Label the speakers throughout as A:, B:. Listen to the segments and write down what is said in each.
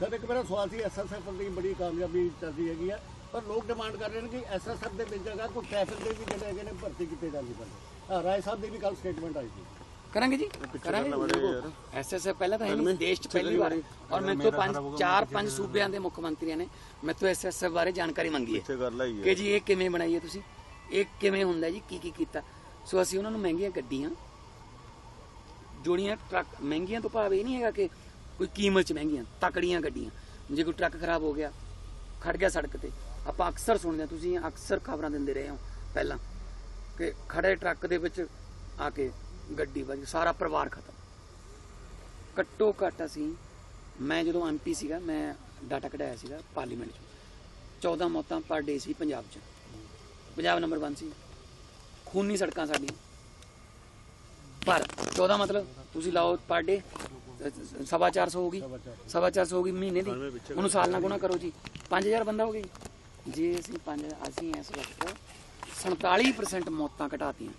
A: Sir ਇੱਕ ਮੇਰਾ ਸਵਾਲ ਸੀ ਐਸਐਸਐਫ ਦੀ ਬੜੀ ਕਾਮਯਾਬੀ ਚੱਲਦੀ ਹੈਗੀ ਆ ਪਰ ਲੋਕ ਡਿਮਾਂਡ ਕਰ ਰਹੇ ਨੇ ਕਿ ਐਸਐਸਐਫ ਦੇ ਵਿੱਚ ਜਗ੍ਹਾ ਕੋਈ ਟ੍ਰੈਫਿਕ ਦੇ ਵੀ ਜਿਹੜੇ ਹੈਗੇ ਨੇ ਭਰਤੀ ਕੀਤੇ ਜਾਂਦੇ ਬੰਦੇ ਹਾਂ ਰਾਏ ਸਾਹਿਬ ਦੀ ਵੀ ਕੱਲ ਸਟੇਟਮੈਂਟ ਆਈ ਸੀ।
B: ਕਰਾਂਗੇ ਜੀ? ਕਰਾਂਗੇ ਐਸਐਸਐਫ ਪਹਿਲਾਂ ਤਾਂ ਹੈ ਨਹੀਂ ਦੇਸ਼ 'ਚ ਪਹਿਲੀ ਵਾਰ। ਔਰ ਮੇਰੇ ਤੋਂ ਪੰਜ ਚਾਰ ਪੰਜ ਸੂਬਿਆਂ ਦੇ ਮੁੱਖ ਮੰਤਰੀਆਂ ਨੇ ਮੇਰੇ ਤੋਂ ਐਸਐਸਐਫ ਬਾਰੇ ਜਾਣਕਾਰੀ ਮੰਗੀ ਹੈ। ਕਿ ਜੀ ਇਹ ਕਿਵੇਂ ਬਣਾਈ ਹੈ ਤੁਸੀਂ? ਇਹ ਕਿਵੇਂ ਹੁੰਦਾ ਜੀ? ਕੀ ਕੀ ਕੀਤਾ? ਸੋ ਅਸੀਂ ਉਹਨਾਂ ਨੂੰ ਮਹਿੰਗੀਆਂ ਗੱਡੀਆਂ ਜੋੜੀਆਂ ਟਰੱਕ ਮਹਿੰਗੀਆਂ ਤੋਂ ਭਾਵ ਇਹ ਨਹੀਂ ਹੈਗਾ ਕਿ ਕੋਈ ਕੀਮਤ 'ਚ ਮਹਿੰਗੀਆਂ, ਤਕੜੀਆਂ ਗੱਡੀਆਂ। ਜੇ ਕੋਈ ਟਰੱਕ ਖਰਾਬ ਹੋ ਗਿਆ ਖੜ ਗਿਆ ਸੜਕ ਤੇ, ਆਪਾਂ ਅਕਸਰ ਸੁਣਦੇ ਹਾਂ, ਤੁਸੀਂ ਅਕਸਰ ਖਬਰਾਂ ਦਿੰਦੇ ਰਹੇ ਹੋ ਪਹਿਲਾਂ ਕਿ ਖੜੇ ਟਰੱਕ ਦੇ ਵਿੱਚ ਆ ਕੇ ਗੱਡੀ ਵੱਜ ਸਾਰਾ ਪਰਿਵਾਰ ਖਤਮ। ਘੱਟੋ ਘੱਟ ਅਸੀਂ, ਮੈਂ ਜਦੋਂ ਐਮਪੀ ਸੀਗਾ, ਮੈਂ ਡਾਟਾ ਕਢਾਇਆ ਸੀਗਾ ਪਾਰਲੀਮੈਂਟ 'ਚ। 14 ਮੌਤਾਂ ਪਰ ਡੇ ਸੀ ਪੰਜਾਬ 'ਚ। ਪੰਜਾਬ ਨੰਬਰ 1 ਸੀ। ਖੂਨੀ ਸੜਕਾਂ ਸਾਡੀਆਂ। ਪਰ 14 ਮਤਲਬ, ਤੁਸੀਂ ਲਾਓ ਪਰ ਡੇ। ਸਵਾ 400 ਹੋ ਗਈ। ਸਵਾ 400 ਹੋ ਗਈ ਮਹੀਨੇ ਦੀ। ਉਹਨੂੰ ਸਾਲ ਨਾਲ ਗੁਣਾ ਕਰੋ ਜੀ। 5000 ਬੰਦਾ ਹੋ ਗਿਆ ਜੀ। ਅਸੀਂ ਪੰਜ ਅਸੀਂ ਇਸ ਵਕਤ 47% ਮੌਤਾਂ ਘਟਾਤੀਆਂ।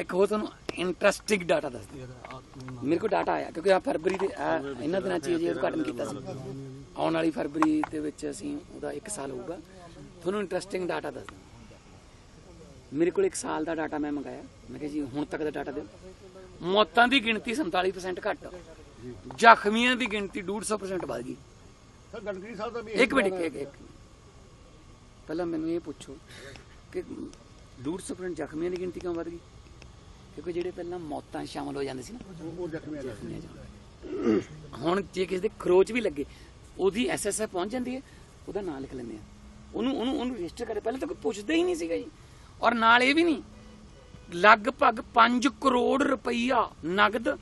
B: ਇੱਕ ਹੋਰ ਤੁਹਾਨੂੰ ਇੰਟਰਸਟਿੰਗ ਡਾਟਾ ਦੱਸਦਾ ਮੇਰੇ ਕੋਲ ਡਾਟਾ ਆਇਆ ਕਿਉਂਕਿ ਆ ਫਰਵਰੀ ਦੇ ਇਹਨਾਂ ਦਿਨਾਂ ਚ ਜੇ ਉਦਘਾਟਨ ਕੀਤਾ ਸੀ। ਆਉਣ ਵਾਲੀ ਫਰਵਰੀ ਦੇ ਵਿੱਚ ਅਸੀਂ ਉਹਦਾ 1 ਸਾਲ ਹੋਊਗਾ। ਤੁਹਾਨੂੰ ਇੰਟਰਸਟਿੰਗ ਡਾਟਾ ਦੱਸਦਾ ਮੇਰੇ ਕੋਲ 1 ਸਾਲ ਦਾ ਡਾਟਾ ਮੈਂ ਮੰਗਾਇਆ। ਮੈਂ ਕਿਹਾ ਜੀ ਹੁਣ ਤੱਕ ਦਾ ਡਾਟਾ ਦਿਓ। ਮੌਤਾਂ ਦੀ ਗਿਣਤੀ 47% ਘੱਟ। ਜ਼ਖਮੀਆਂ ਦੀ ਗਿਣਤੀ 150% ਵੱਧ ਗਈ।
A: ਸਰ ਗਡਕਰੀ ਸਾਹਿਬ ਦਾ ਵੀ
B: ਇੱਕ ਮਿੰਟ ਇੱਕ ਇੱਕ। ਪਹਿਲਾਂ ਮੈਨੂੰ ਇਹ ਪੁੱਛੋ ਕਿ 150% ਜ਼ਖਮੀਆਂ ਦੀ ਗਿਣਤੀ ਕਿਉਂ ਵੱਧ ਗਈ? ਕਿਉਂਕਿ ਜਿਹੜੇ ਪਹਿਲਾਂ ਮੌਤਾਂ ਸ਼ਾਮਲ ਹੋ ਜਾਂਦੇ ਸੀ ਨਾ
A: ਉਹ-
B: ਜ਼ਖਮੀਆਂ 'ਚ। ਹੁਣ ਜੇ ਕਿਸੇ ਦੇ ਖਰੋਚ ਵੀ ਲੱਗੇ ਉਹਦੀ ਐਸਐਸਐਫ ਪਹੁੰਚ ਜਾਂਦੀ ਹੈ ਉਹਦਾ ਨਾਂ ਲਿਖ ਲੈਂਦੇ ਆ ਉਹਨੂੰ ਉਹਨੂੰ ਉਹਨੂੰ ਰਜਿਸਟਰ ਕਰੇ। ਪਹਿਲਾਂ ਤਾਂ ਕੋਈ ਪੁੱਛਦਾ ਹੀ ਨਹੀਂ ਸੀਗਾ ਜੀ। ਔਰ ਨਾਲ ਇਹ ਵੀ ਨਹੀਂ, ਲਗਭਗ 5 ਕਰੋੜ ਰੁਪਈਆ ਨਗਦ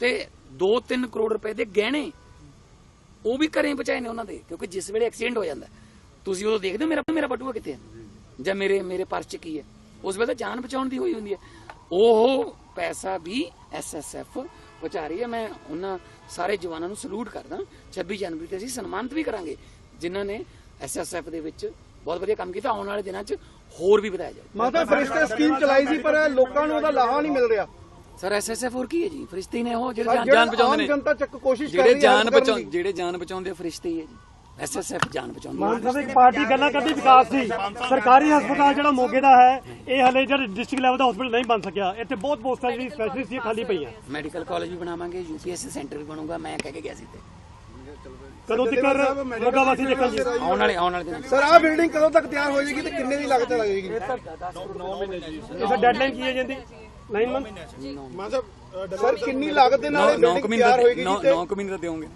B: ਤੇ 2-3 ਕਰੋੜ ਰੁਪਏ ਦੇ ਗਹਿਣੇ ਉਹ ਵੀ ਘਰੇ ਬਚਾਏ ਨੇ ਉਹਨਾਂ ਦੇ, ਕਿਉਂਕਿ ਜਿਸ ਵੇਲੇ ਐਕਸੀਡੈਂਟ ਹੋ ਜਾਂਦਾ ਤੁਸੀਂ ਉਦੋਂ ਦੇਖਦੇ ਮੇਰਾ ਮੇਰਾ ਬਟੂਆ ਕਿੱਥੇ ਹੈ? ਜਾਂ ਮੇਰੇ ਮੇਰੇ ਪਰਸ 'ਚ ਕੀ ਹੈ? ਉਸ ਵੇਲੇ ਤਾਂ ਜਾਨ ਬਚਾਉਣ ਦੀ ਹੋਈ ਹੁੰਦੀ ਹੈ। ਉਹ ਪੈਸਾ ਵੀ ਐਸਐਸਐਫ ਪਹੁੰਚਾ ਰਹੀ ਹੈ। ਮੈਂ ਉਹਨਾਂ ਸਾਰੇ ਜਵਾਨਾਂ ਨੂੰ ਸਲੂਟ ਕਰਦਾ 26 ਜਨਵਰੀ ਤੇ ਅਸੀਂ ਸਨਮਾਨਿਤ ਵੀ ਕਰਾਂਗੇ, ਜਿਨ੍ਹਾਂ ਨੇ ਐਸਐਸਐਫ ਦੇ ਵਿੱਚ ਬਹੁਤ ਵਧੀਆ ਕੰਮ ਕੀਤਾ ਆਉਣ ਵਾਲੇ ਦਿਨਾਂ 'ਚ ਹੋਰ ਵੀ ਵਧਾਇਆ ਜਾਊ।
C: ਮਾਤਾ ਫਰਿਸ਼ਤੇ ਸਕੀਮ ਚਲਾਈ ਸੀ ਪਰ ਲੋਕਾਂ ਨੂੰ ਉਹਦਾ ਲਾਹਾ ਨਹੀਂ ਮਿਲ ਰਿਹਾ।
B: ਸਰ ਐਸਐਸਐਫ ਹੋਰ ਕੀ ਹੈ ਜੀ? ਫਰਿਸ਼ਤੇ ਨੇ ਉਹ ਜਿਹੜੇ ਜਾਨ-
C: ਜਿਹੜਾ
B: ਬਚਾਉਂਦੇ ਨੇ।
C: ਜਨਤਾ ਚੱਕ ਕੋਸ਼ਿਸ਼ ਕਰ
B: ਜਿਹੜੇ
C: ਰਹੀ ਹੈ
B: ਜਾਨ। ਜਿਹੜੇ ਜਾਨ ਬਚਾਉਂਦੇ ਆ ਫਰਿਸ਼ਤੇ ਹੀ ਹੈ ਜੀ। ਐਸਐਸਐਫ ਜਾਨ ਬਚਾਉਂਦੇ।
D: ਮਾਨ ਸਾਹਿਬ ਇੱਕ ਪਾਰਟੀ ਗੱਲਾਂ ਕਰਦੀ ਵਿਕਾਸ ਦੀ। ਸਰਕਾਰੀ ਹਸਪਤਾਲ ਜਿਹੜਾ ਮੋਗੇ ਦਾ ਹੈ ਇਹ ਹਲੇ ਜਿਹੜਾ ਡਿਸਟ੍ਰਿਕਟ ਲੈਵਲ ਦਾ ਹਸਪਤਾਲ ਨਹੀਂ ਬਣ ਸਕਿਆ। ਇੱਥੇ ਬਹੁਤ ਪੋਸਟਾਂ ਜਿਹੜੀ ਸਪੈਸ਼ਲਿਸਟ ਖਾਲੀ ਪਈਆਂ।
B: ਮੈਡੀਕਲ ਕਾਲਜ ਵੀ ਬਣਾਵਾਂਗੇ ਯੂਪੀਐਸਸੀ ਸੈਂਟਰ ਵੀ ਬਣੂਗਾ ਮੈਂ ਕਹਿ ਕੇ ਗਿਆ ਸੀ ਤੇ
D: ਕਦੋਂ ਤੱਕ ਮੋਗਾ ਵਾਸੀ ਦੇਖਣ ਜੀ
B: ਆਉਣ ਵਾਲੇ ਆਉਣ ਵਾਲੇ ਦਿਨਾਂ।
C: ਸਰ ਆਹ ਬਿਲਡਿੰਗ ਕਦੋਂ ਤੱਕ ਤਿਆਰ ਹੋ ਜਾਏਗੀ ਤੇ ਕਿੰਨੇ ਦੀ ਲਾਗਤ ਲੱਗੇਗੀ?
D: ਇਹਦਾ ਡੈਡਲਾਈਨ ਕੀ ਹੈ ਜਿੰਦੀ 9 ਮੰਥ
C: ਸਰ ਕਿੰਨੀ ਲਾਗਤ ਦੇ ਨਾਲ ਇਹ
B: ਨੌ
C: ਬਿਲਡਿੰਗ
B: ਮਹੀਨੇ
C: ਤਿਆਰ
B: ਦਾ
C: ਹੋਏਗੀ ਜੀ ਤੇ
B: 9 ਮਹੀਨੇ ਦਾ ਦਿਓਗੇ।